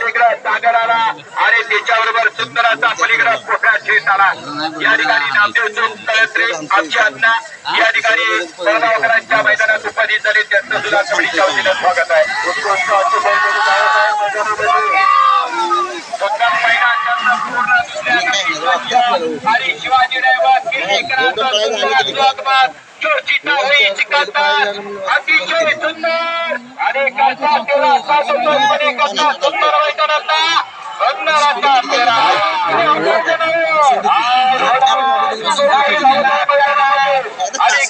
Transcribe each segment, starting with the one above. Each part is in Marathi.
अलीकडं सागर आला आणि त्याच्याबरोबर सुंदराचा पलीकडं कोठा शेत आला या ठिकाणी नामदेव चौक कळत्रे आमची आज्ञा. या ठिकाणी स्पर्धावकरांच्या मैदानात उपस्थित झाले. त्यांचं सुद्धा कबड्डीच्या वतीनं स्वागत आहे. आणि शिवाजी ड्रायव्हर किर्तीकरांचा स्वागत चोरचिता अतिशय सुंदर. आणि सुंदर असा तेरा आणि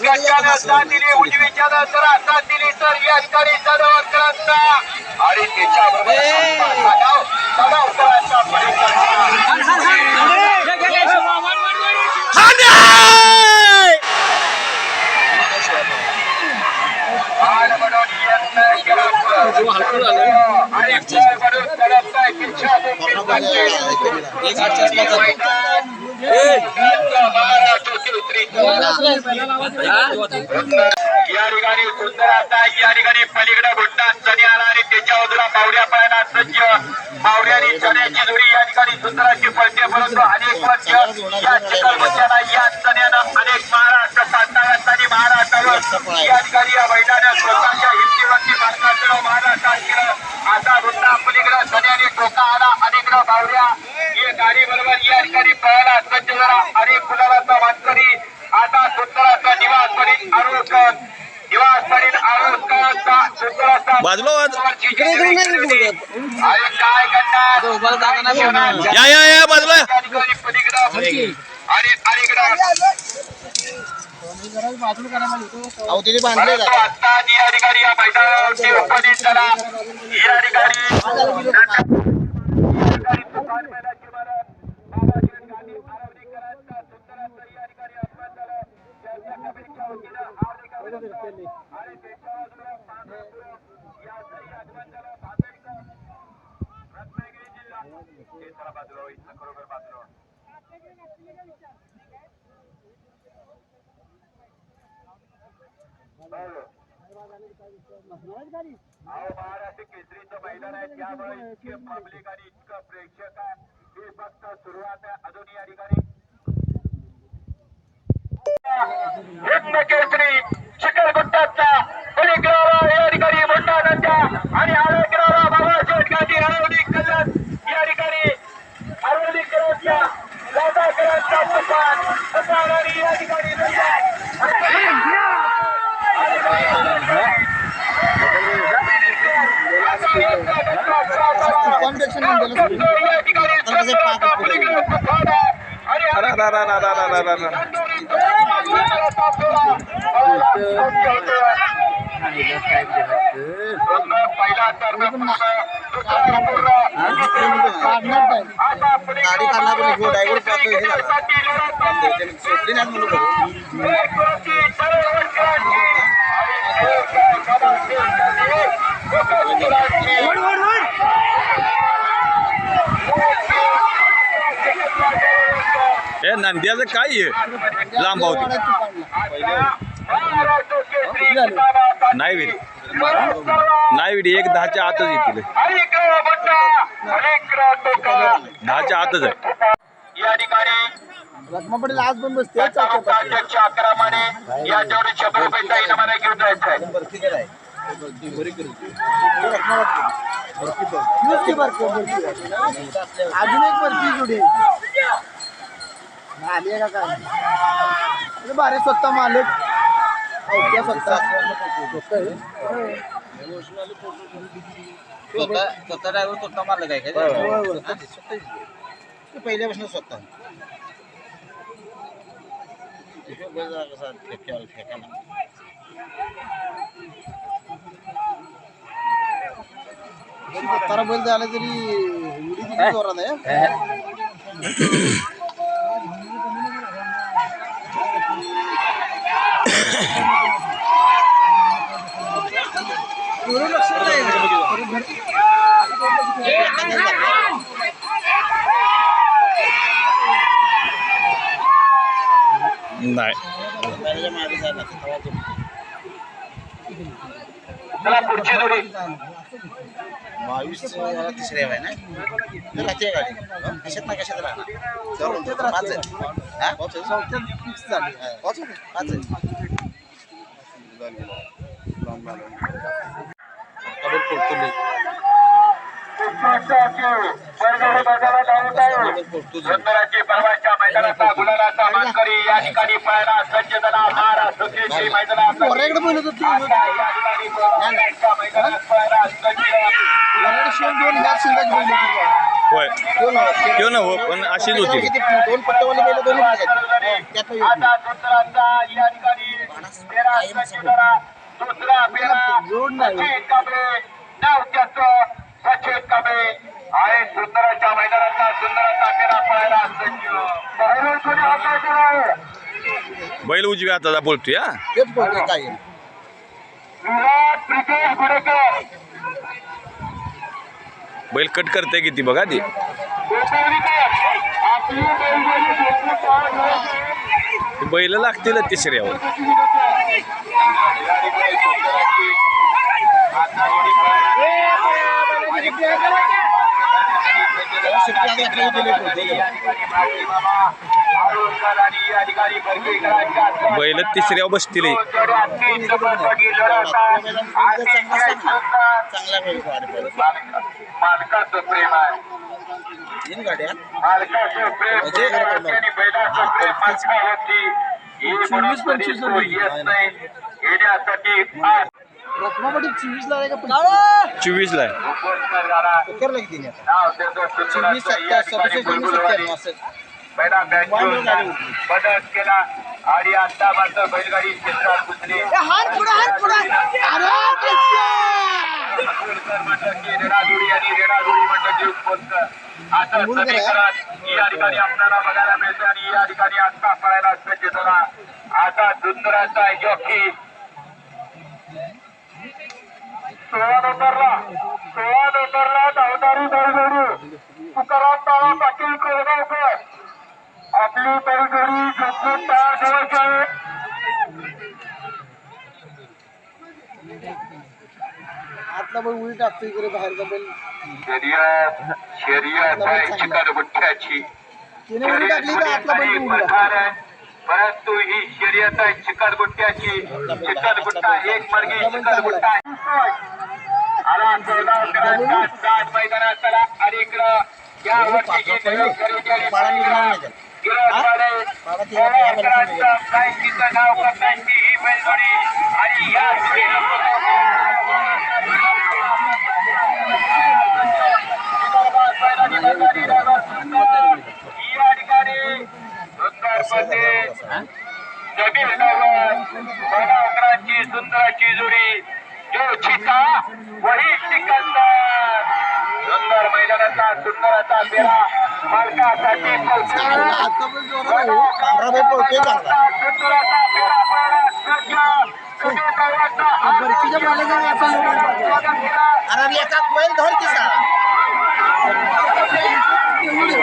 साथ दिली उजवीच्या नंतर साथ दिली तर या ठिकाणी सदवकरांचा आणि सदाव सदावकरांचा आड बनवून यत्न केला आणि खेळ बनवून करत नाही किच्छा या ठिकाणी सुंदर असा या ठिकाणी पलीकडे घुटणार चणे आला आणि त्याच्या बाजूला पावड्या पळायला सज्ज पावड्या आणि चण्याची जोडी या ठिकाणी सुंदर अशी पळते परंतु अनेक वर्ष या चिकलबंद्याला या चण्यानं अनेक महाराष्ट्र साताऱ्यात आणि महाराष्ट्रावर या ठिकाणी या मैदानात स्वतःच्या हिंदीवरती महाराष्ट्र महाराष्ट्रात केलं आता वृत्ता पलीकडे चण्याने टोका आला अनेकडं बावड्या ही गाडी बरोबर या ठिकाणी पळायला सज्ज झाला अनेक गुलाबाचा मानकरी आता सुंदराचा निवास पडील आरोग्य निवास पडील आरोग्याचा सुंदराचा बाजूला वाज. या या या बाजूला या. या ठिकाणी पलीकडं आणि अलीकडं परंतु आता या ठिकाणी या मैदानावरती उपस्थित झाला या ठिकाणी या ठिकाणी तुफान मैदानाची इमारत, बाबाजी गांधी आरवणीकरांचा सुंदर असं या ठिकाणी अपमान झालं. त्यांच्या कमिटीच्या वतीनं हार्दिक अभिनंदन. आणि त्यांच्या बाजूला पांढरपूर या सही आगमन झालं. भातडीचं रत्नागिरी जिल्हा हे जरा बाजूला होईल खरोखर बाजूला होईल. अहो महाराष्ट्र केसरीचं मैदान आहे त्यामुळे इतके पब्लिक आणि इतकं प्रेक्षक आहे ही फक्त सुरुवात आहे अजून या ठिकाणी हिंद केसरी शिखरगुट्टाचा पलीकडे या ठिकाणी मोठा नंदा आणि आरोग्याला बाबा शेठगांधी हरवली कलर या ठिकाणी हरवली करांच्या राधाकरांचा तुफान तुफान आणि या ठिकाणी ड्रायव्हर हे नंद्याचं काय आहे लांब भाऊ नाही विरी. नाही विरी एक दहाच्या आतच येतील. दहाच्या आतच आहे. पटेल आज पण बसते अध्यक्ष अक्रमाने या शंभर रुपयाचा इनामाला घेऊन जायचं आहे अजून एक वरती जोडी. आहे. आली आहे का काय? बारे स्वतः मालक. अवक्या स्वतः. स्वतः ड्रायव्हर स्वतः मारलं काय काय होय, होय. ते पहिल्यापासून स्वतः स्वतःला बैल झाला तरी उडी किती जोरात आहे नाही चला पुढची जोडी. बावीस तिसऱ्या आहे ना राहते गाडी? कशात ना कशात राहणार? पाच आहे हा? हा, पाच आहे? पाच आहे परवाच्या मैदानाचा गुलालाचा मानकरी या ठिकाणी पळायला सज्ज झाला महाराष्ट्र केसरी मैदानात मैदानात पळायला सज्ज दोन ह्या त्यो ना हो पण अशीच होती. दोन पट्ट्यावाले बैल दोन्ही पाहिजे त्यात नाही आता सुंदराचा या ठिकाणी तेरा सज्ज झाला दुसरा फेरा जोड नाही. सचिन कांबळे नाव त्याचं सचिन कांबळे आहे सुंदराच्या मैदानाचा सुंदराचा फेरा पळायला? बैल उजव्या हाताचा बोलतोय हा तेच बोलतोय काय विराट प्रितेश गुडेकर बैल कट करते किती बघा ती? बैल लागतील तिसऱ्यावर बैल तिसऱ्यावर बसतील. मालकाचं प्रेम आहे. मालकाचं प्रेम हे येण्यासाठी चोवीस ला केला. आणि आता मात्र बैलगाडी क्षेत्रात घुसले रेणाजुडी आणि म्हणलं की उत्पन्न आता समीकरण या ठिकाणी आपल्याला बघायला मिळतं आणि या ठिकाणी आता पळायला झाला आता सुंदराचा जॉकी सोळा नंबरला सोळा नंबरला धावणारी बैलगाडी तुकाराम बाळा पाटील कोळगावकर आपली बैलगाडी झोपून तयार ठेवायची आहे. आतला बैल उडी टाकतो इकडे बाहेरचा बैल. शर्यत शर्यत आहे चिकनगुट्ट्याची तिने उडी टाकली आतला बैल प्रधान परंतु ही शर्यत आहे चिकनगुट्ट्याची चिकनगुट्टा एक मार्गे चिकनगुट्टा आला सोलापूरकरांचा सात मैदानात चला आणि इकडं या बँकेचं नाव करण्याची ही बैलजोडी आणि या या ठिकाणी सोलापूरकरांची सुंदराची जोडी जो चिता वही सिकंदर. सुंदर मैदानाचा सुंदराचा पेरा मालकासाठी. पांढरा बैल पळतोय चांगला सुंदराचा पेरा पळाला सज्ज सगळे गावाचा बरकीच्या मालकाला असा लोक पाहिजे. अरे एका बैल धर की सा उडी, उडी, उडी.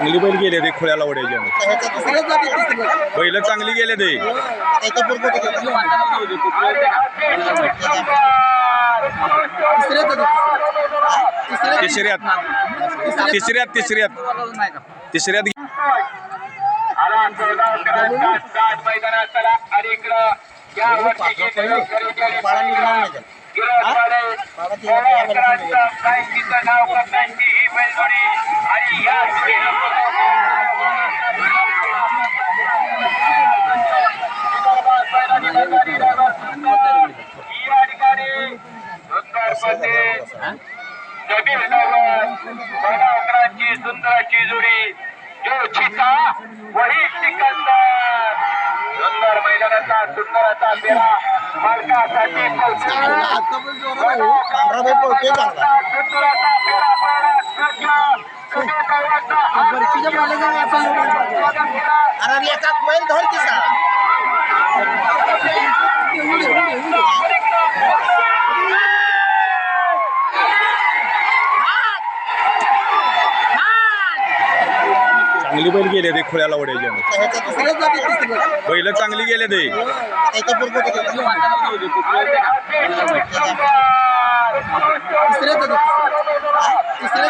चांगली बैल गेले ते खुळ्याला ओढायच्या बैल चांगली गेले ते. तिसऱ्यात. तिसऱ्यात तिसऱ्यात. तिसऱ्यात नाव करण्याची ही बैलजोडी आणि या या जोडी जो चिता वही सिकंदर सुंदर मैदानाचा सुंदराचा पेरा मालकासाठी पोहोचला सुंदराचा पेरा पळाला अरे धर की सा. चांगली बैल गेले ते खुळ्याला वड्याच्या. बैल चांगली गेले ते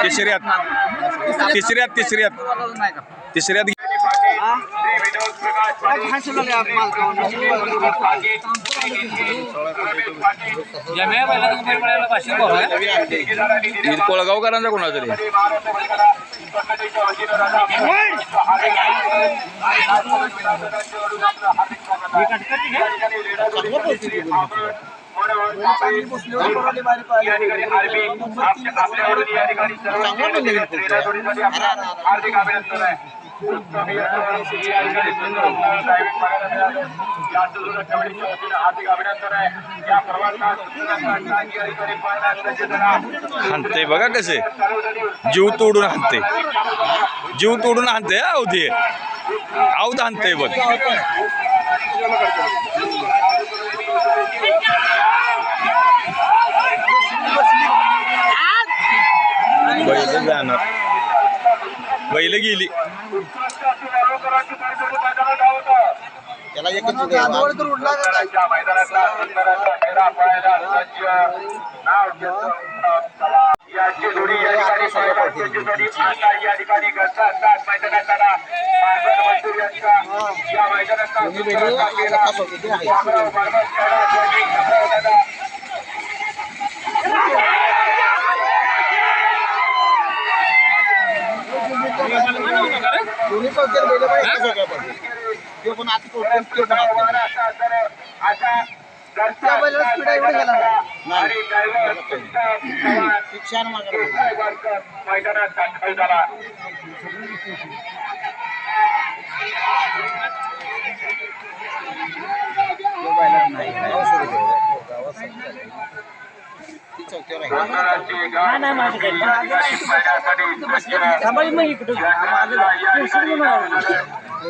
तिसऱ्यात तिसऱ्यात तिसऱ्यात तिसऱ्यात कोळगावकरांचा कोणा हार्दिक अभिनंदन आहे हार्दिक अभिनंदन आहे या प्रवासात हाणते बघा कसे? जीव तोडून हाणते जीव तोडून हाणते हा अवधी औद हाणते बघ. बैल जाणार. बैल गेली. त्याला एकच चांदवड तर उडला का काय या मैदानातला सुंदर असा खेळा पळायला सज्ज नाव घेतो. याची जोडी या ठिकाणी पळायला त्याची जोडी आता या ठिकाणी घरचा साथ मैदानात आला मार्गन मजदूर यांचा या मैदानातला सुंदर असा खेळा. वाघराव बर्मन खेळा जोडी घालवलेला. दोन्ही चौकीत बैल पाहिजे तो पण आता पण तो पण आता. त्या बैलाला स्पीड एवढी गेला नाही. छान मैदानात झाला.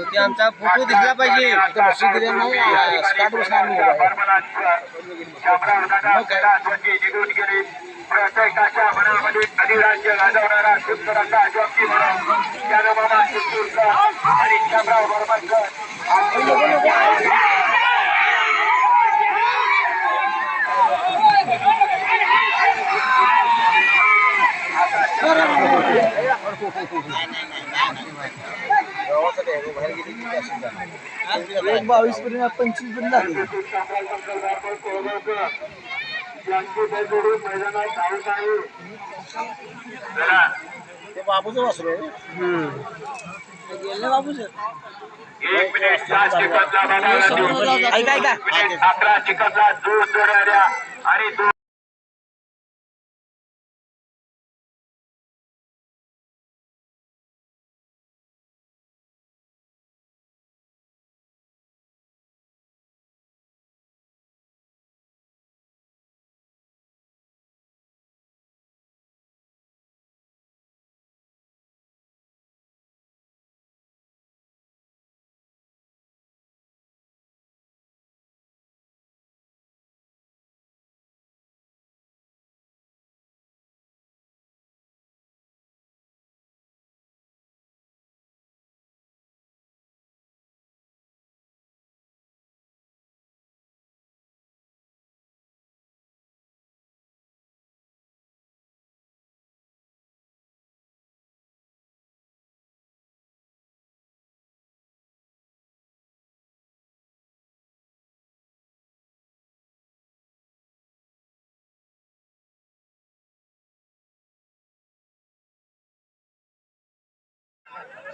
ते आमचा फोटो दिसला पाहिजे प्रत्येकाच्या मनामध्ये अधिराज्य गाजवणारा सुंदर जॉकी म्हणून त्यानं बाबा आणि शामराव गावासाठी आहे, बाहेर गेली की अशीच जाणार. एक बावीस पर्यंत पंचवीसपर्यंत ते बाबूचं वासरू आहे एक मिनिट सात बघा ऐका ऐका अकरा दूर जोडणाऱ्या आणि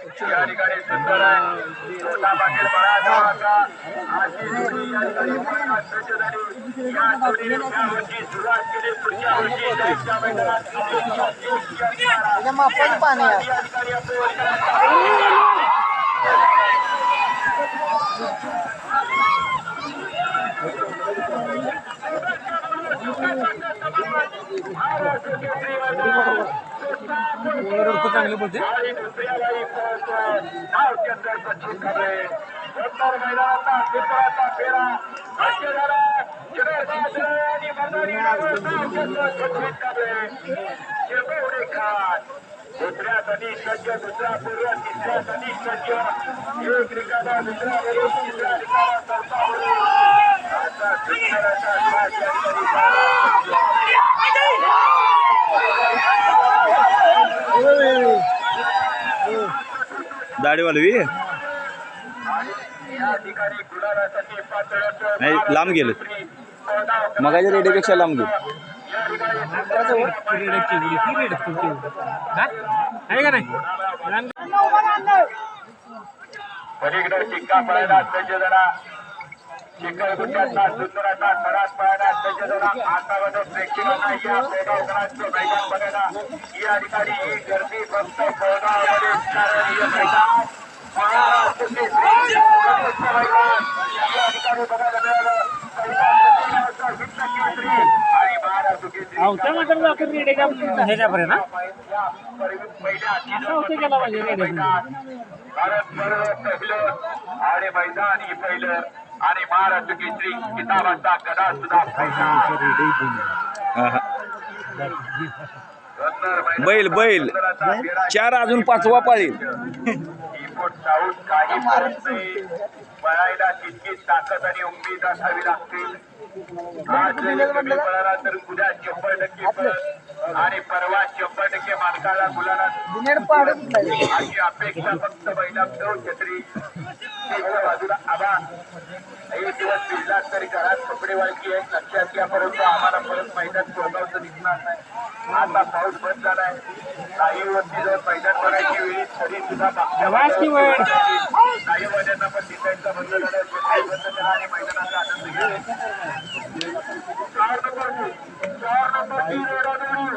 या ठिकाणी सुंदर आहे छोटा पाटील आजची जोडी या ठिकाणी झाली या जोडीने वर्षी सुरुवात केली पुढच्या वर्षी जायच्या मैदानात पाणी आहे या ठिकाणी आपलं चांगले बोलते दुसऱ्या सनी सज्ज दुसरा पूर्व तिसऱ्या सनी सज्ज एक रिकादा दुसरा वरून तिसरा रिकादा चौथा आता सुंदर असा श्वास या ठिकाणी झाला. दाढीवालवी या नाही लांब गेले. मगाच्या रेडीपेक्षा लांब गेले. पलीकडे शिक्का गुट्याचा सुंदराचा सरास सज्ज जरा आतामध्ये मैदान बघायला या ठिकाणी ही गर्दी फक्त पेगावमध्ये स्मरणीय मैदान महाराष्ट्र केसरी गणेशचं मैदान या ठिकाणी बघायला मिळालं कैलास केसरी, हिंद केसरी आणि महाराष्ट्र ह्याच्यापर्यंत पहिल्या भारत आणि मैदान ही पहिलं आणि महाराष्ट्र केसरी किताबाचा गदा सुद्धा. बैल, बैल. चार अजून पाचवा पाळी कीबोर्ड साऊंड काही पळायला तितकीच ताकद आणि उमेद असावी लागते. आज पळाला तर उद्या शंभर टक्के आणि परवा शंभर टक्के मालकाला मुलाला अशी अपेक्षा फक्त महिला दोन छत्री. एका बाजूला आबा एक दिवस भिजला तरी घरात कपडे वाळकी आहेत. लक्षात घ्या परंतु आम्हाला परत मैदान सोडवचं दिसणार नाही. आता पाऊस बंद झालाय. काही वरती जर मैदान भरायची वेळी तरी सुद्धा? काही वाड्यांना पण दिसायचं बंद झालं जे बंद झालं आणि मैदानाचा आनंद घ्या चार नंबर चार नंबर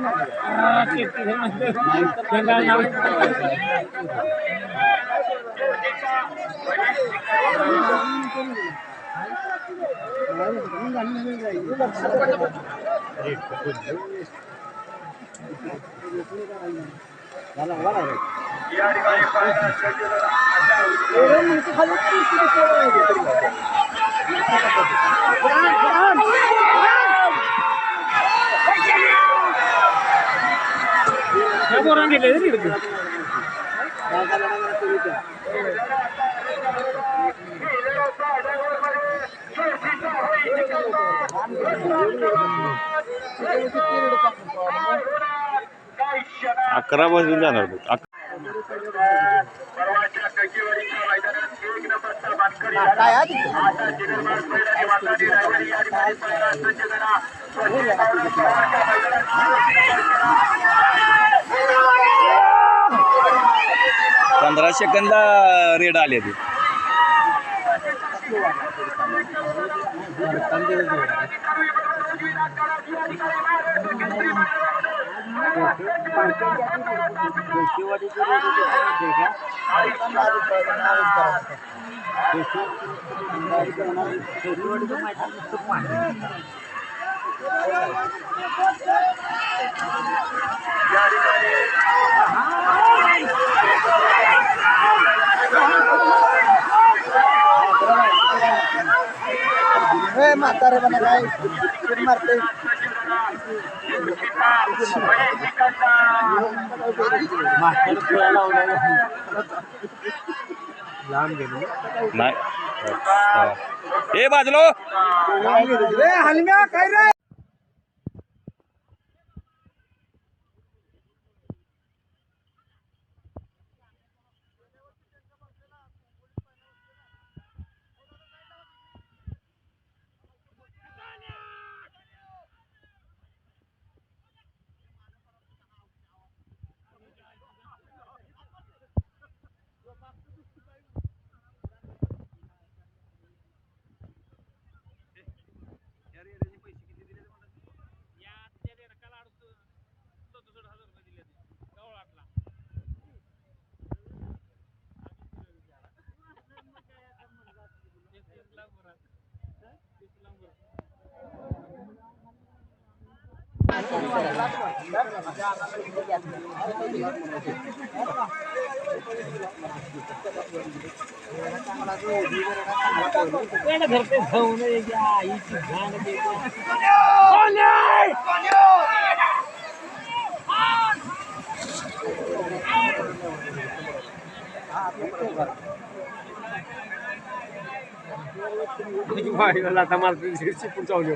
शंकर बाबू पाटील आंबेडकर आपली रेडादोरी पांढरी बेंड या ठिकाणी पाहण्यात ह्या पोरांनी अकरा वाजून जाणार बघ. अक- परवाच्या टक्केवारीच्या मैदानात एक नंबरचा मानकरी काय पंधरा सेकंद रेड आले ते. म्हातारे बना काय मारते. नाही. ए बाजलो. हलम्या काय रे? पेड धरते जाऊन याच्या आईची घाण देते. तुझी बाईला लाथा मारते शिरशी पुढे चावली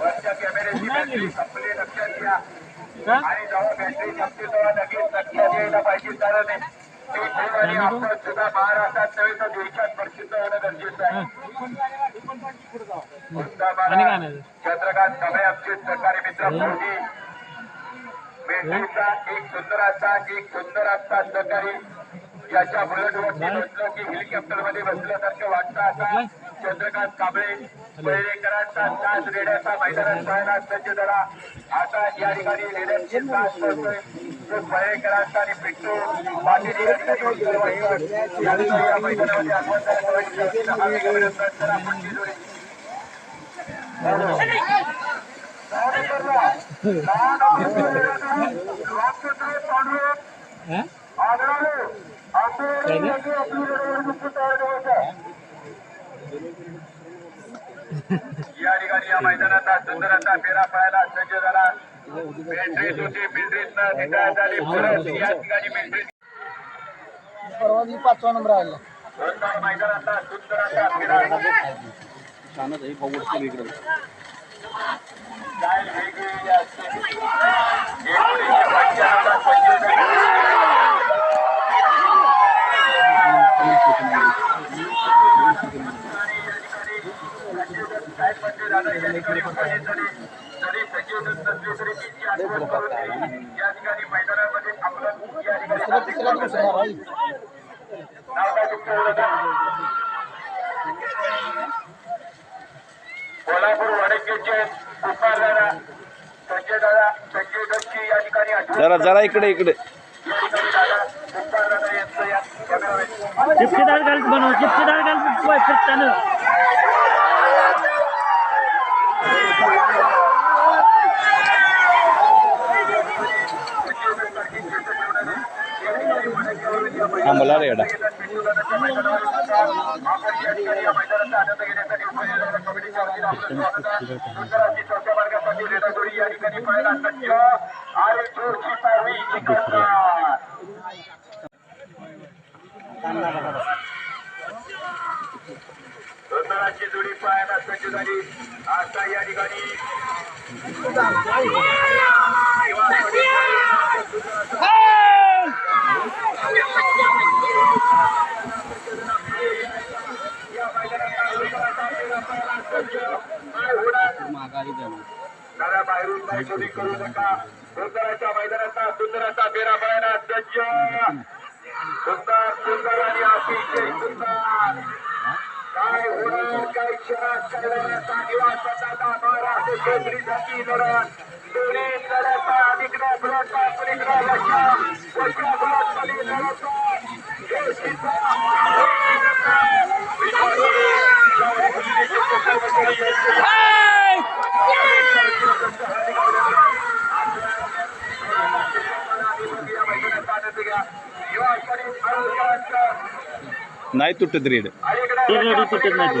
वरच्या कॅमेऱ्याची बॅटरी संपली लक्षात घ्या आणि जेव्हा बॅटरी तेव्हा लगेच लक्षात यायला पाहिजे कारण ते आणि आपण सुद्धा महाराष्ट्रात नव्हे तर देशात प्रसिद्ध होणं गरजेचं आहे चंद्रकांत आमचे सहकारी मित्र मेंढीचा एक सुंदर असा एक सुंदर असा सहकारी याच्या बुलेटवरती बसलो की हेलिकॉप्टरमध्ये बसल्यासारखं वाटतं आता चंद्रकांत कांबळे पहिलेकरांचा तास रेड्याचा मैदानात पाहायला सज्ज झाला आता या ठिकाणी रेड्यांची तास करतोय पहिलेकरांचा आणि पिंटू पाटील या ठिकाणी उत्तरवाहिनीवर या ठिकाणी या मैदानामध्ये आगमन या ठिकाणी या मैदानाचा सुंदर असा फेरा पळायला सज्ज झाला. मिलिटरीत होती मिलिटरीत रिटायर झाली. परत या ठिकाणी मिलिटरीत परवा दिवशी पाचवा नंबर आला. मैदानाचा सुंदर असा फेरा. काय वेगवेगळी असते एकोणीसशे पंच्याण्णवला पंचवीस या ठिकाणी या ठिकाणी नाव काय तुमचं कोल्हापूर वडकेचे संजय दादा संजय या ठिकाणी जरा जरा इकडे इकडे. चिपकेदार घालत बनव चिपकेदार घालत फिरताना. थांबला रे एडा जोडी पाहायला सज्ज झाली आता या ठिकाणी दादा बाहेरून करू नका. सुंदराच्या मैदानाचा सुंदराचा फेरा पळायला सज्ज सुंदर सुंदर आणि अतिशय सुंदर. काय होणार काय क्षणात करणाऱ्याचा निवास दादा महाराष्ट्र केसरीसाठी लढत दोन्ही लढता बुलटता लक्ष. बुलट लढता नाही तुटत रेड तुटत नाही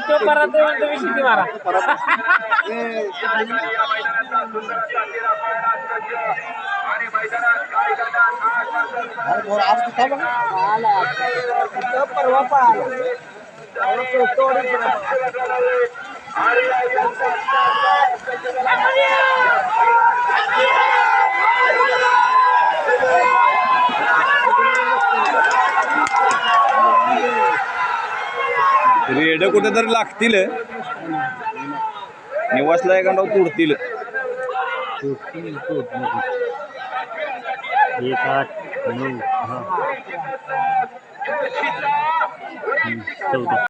तो परत तुम्ही शिटी मारा. आणि मैदानात काय करतात अरे बोल, आज कुठं बघ? कुठं परवा पळाला. एवढं सोडतो वडील पुढं. रेड कुठे तरी लागतील. निवासला एखादा तुडतील एक आठ नऊ दहा चौदा.